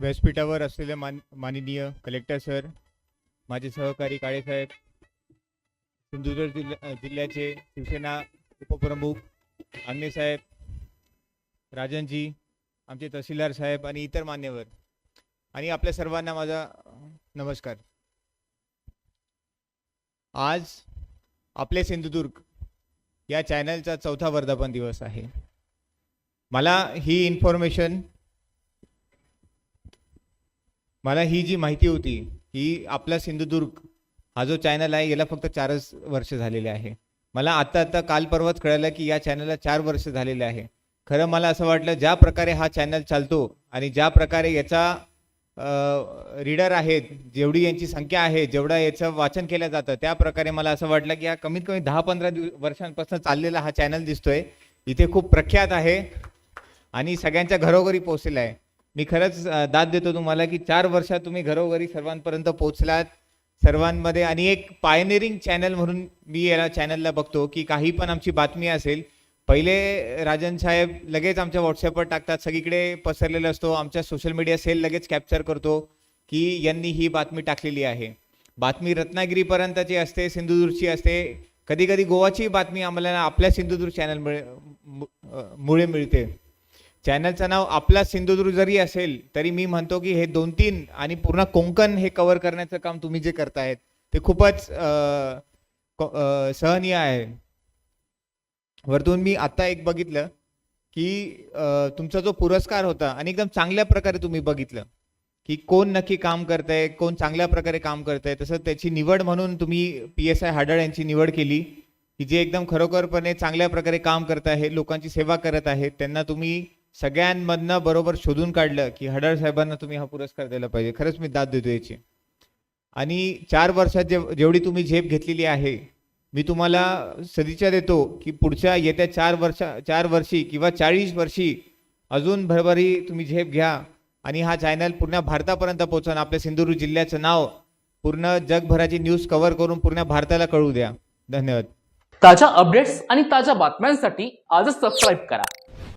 व्यासपीठावर असलेले मान माननीय कलेक्टर सर माझे सहकारी काळेसाहेब सिंधुदुर्ग जिल्हा जिल्ह्याचे शिवसेना उपप्रमुख आंगणेसाहेब राजनजी आमचे तहसीलदार साहेब आणि इतर मान्यवर. आणि आपल्या सर्वांना माझा नमस्कार. आज आपले सिंधुदुर्ग या चॅनलचा चौथा वर्धापन दिवस आहे. मला ही इन्फॉर्मेशन मला ही जी माहिती होती ही आपला सिंधुदुर्ग हा जो चॅनल आहे याला फक्त चारच वर्ष झालेले आहे. मला आता आता काल परवाच कळलं की या चॅनलला चार वर्ष झालेले आहे. खरं मला असं वाटलं ज्या प्रकारे हा चॅनल चालतो आणि ज्या प्रकारे याचा रीडर आहेत जेवढी यांची संख्या आहे जेवढं याचं वाचन केलं जातं त्या प्रकारे मला असं वाटलं की हा कमीत कमी दहा पंधरा दिव वर्षांपासून चाललेला हा चॅनल दिसतोय. इथे खूप प्रख्यात आहे आणि सगळ्यांच्या घरोघरी पोहोचलेला आहे. मी खरंच दाद देतो तुम्हाला की चार वर्षात तुम्ही घरोघरी सर्वांपर्यंत पोहोचलात. सर्वांमध्ये आणि एक पायनेरिंग चॅनल म्हणून मी याला चॅनलला बघतो की काही पण आमची बातमी असेल पहिले राजन साहेब लगेच आमच्या व्हॉट्सअपवर टाकतात सगळीकडे पसरलेला असतो आमच्या सोशल मीडिया सेल लगेच कॅप्चर करतो की यांनी ही बातमी टाकलेली आहे. बातमी रत्नागिरीपर्यंतची असते सिंधुदुर्गची असते कधी कधी गोवाची बातमी आम्हाला आपल्या सिंधुदुर्ग चॅनल मुळे मिळते. चॅनलचं नाव आपला सिंधुदुर्ग जरी असेल तरी मी म्हणतो की हे दोन तीन आणि पूर्ण कोंकण हे कव्हर करण्याचं काम तुम्ही जे करतायत ते खूपच क- सहनीय आहे. वरतून मी आता एक बघितलं की तुमचा जो पुरस्कार होता आणि एकदम चांगल्या प्रकारे तुम्ही बघितलं की कोण नक्की काम करतंय कोण चांगल्या प्रकारे काम करतंय तसं त्याची निवड म्हणून तुम्ही पी एस आय हाडळ यांची निवड केली की जे एकदम खरोखरपणे चांगल्या प्रकारे काम करत आहे लोकांची सेवा करत आहेत त्यांना तुम्ही सगळ्यांमधनं बरोबर शोधून काढलं की हडळ साहेबांना तुम्ही हा पुरस्कार दिला पाहिजे. खरंच मी दाद देतो याची. आणि चार वर्षात जे जेवढी तुम्ही झेप घेतलेली आहे मी तुम्हाला सदिच्छा देतो की पुढच्या येत्या चार वर्षा चार वर्षी किंवा चाळीस वर्षी अजून भरभरी तुम्ही झेप घ्या आणि हा चॅनल पूर्ण भारतापर्यंत पोहोचवून आपल्या सिंधुदुर्ग जिल्ह्याचं नाव पूर्ण जगभराची न्यूज कव्हर करून पूर्ण भारताला कळू द्या. धन्यवाद. ताज्या अपडेट्स आणि ताज्या बातम्यांसाठी आजच सबस्क्राईब करा.